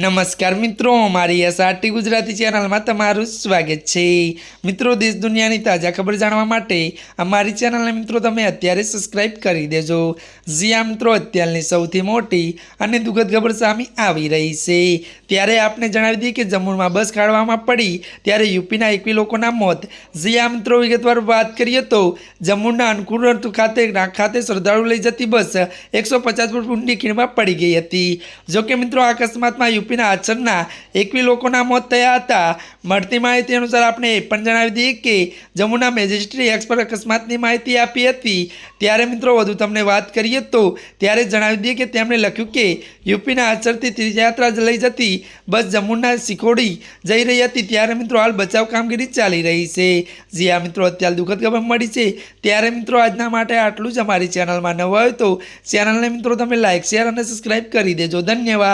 નમસ્કાર મિત્રો, મારી એસઆરટી ગુજરાતી ચેનલમાં તમારું સ્વાગત છે. મિત્રો, દેશ દુનિયાની તાજા ખબર જાણવા માટે અમારી ચેનલને મિત્રો તમે અત્યારે સબસ્ક્રાઇબ કરી દેજો. જ્યાં મિત્રો, અત્યારની સૌથી મોટી અને દુઃખદ ખબર સામે આવી રહી છે. ત્યારે આપને જણાવી દઈએ કે જમ્મુમાં બસ ખાડવામાં પડી, ત્યારે યુપીના એકવી લોકોના મોત. જ્યાં મિત્રો, વિગતવાર વાત કરીએ તો જમ્મુના અનકુર ખાતે ખાતે શ્રદ્ધાળુ લઈ જતી બસ એકસો પચાસ ફૂટ ઊંડી ખીણમાં પડી ગઈ હતી. જોકે મિત્રો આ અકસ્માતમાં યુપીના આચરના એકવી લોકોના મોત થયા હતા. મળતી માહિતી અનુસાર આપણે એ પણ જણાવી દઈએ કે જમ્મુના મેજિસ્ટ્રી એક્સ અકસ્માતની માહિતી આપી હતી. ત્યારે મિત્રો વધુ તમને વાત કરીએ તો ત્યારે જણાવી દઈએ કે તેમણે લખ્યું કે યુપીના આચરથી તીર્થયાત્રા લઈ જતી બસ જમ્મુના સિકોડી જઈ રહી હતી. ત્યારે મિત્રો હાલ બચાવ કામગીરી ચાલી રહી છે. જી આ મિત્રો, અત્યારે દુઃખદ ખબર મળી છે. ત્યારે મિત્રો આજના માટે આટલું જ અમારી ચેનલમાં નવા હોય તો ચેનલને મિત્રો તમે લાઇક શેર અને સબસ્ક્રાઈબ કરી દેજો. ધન્યવાદ.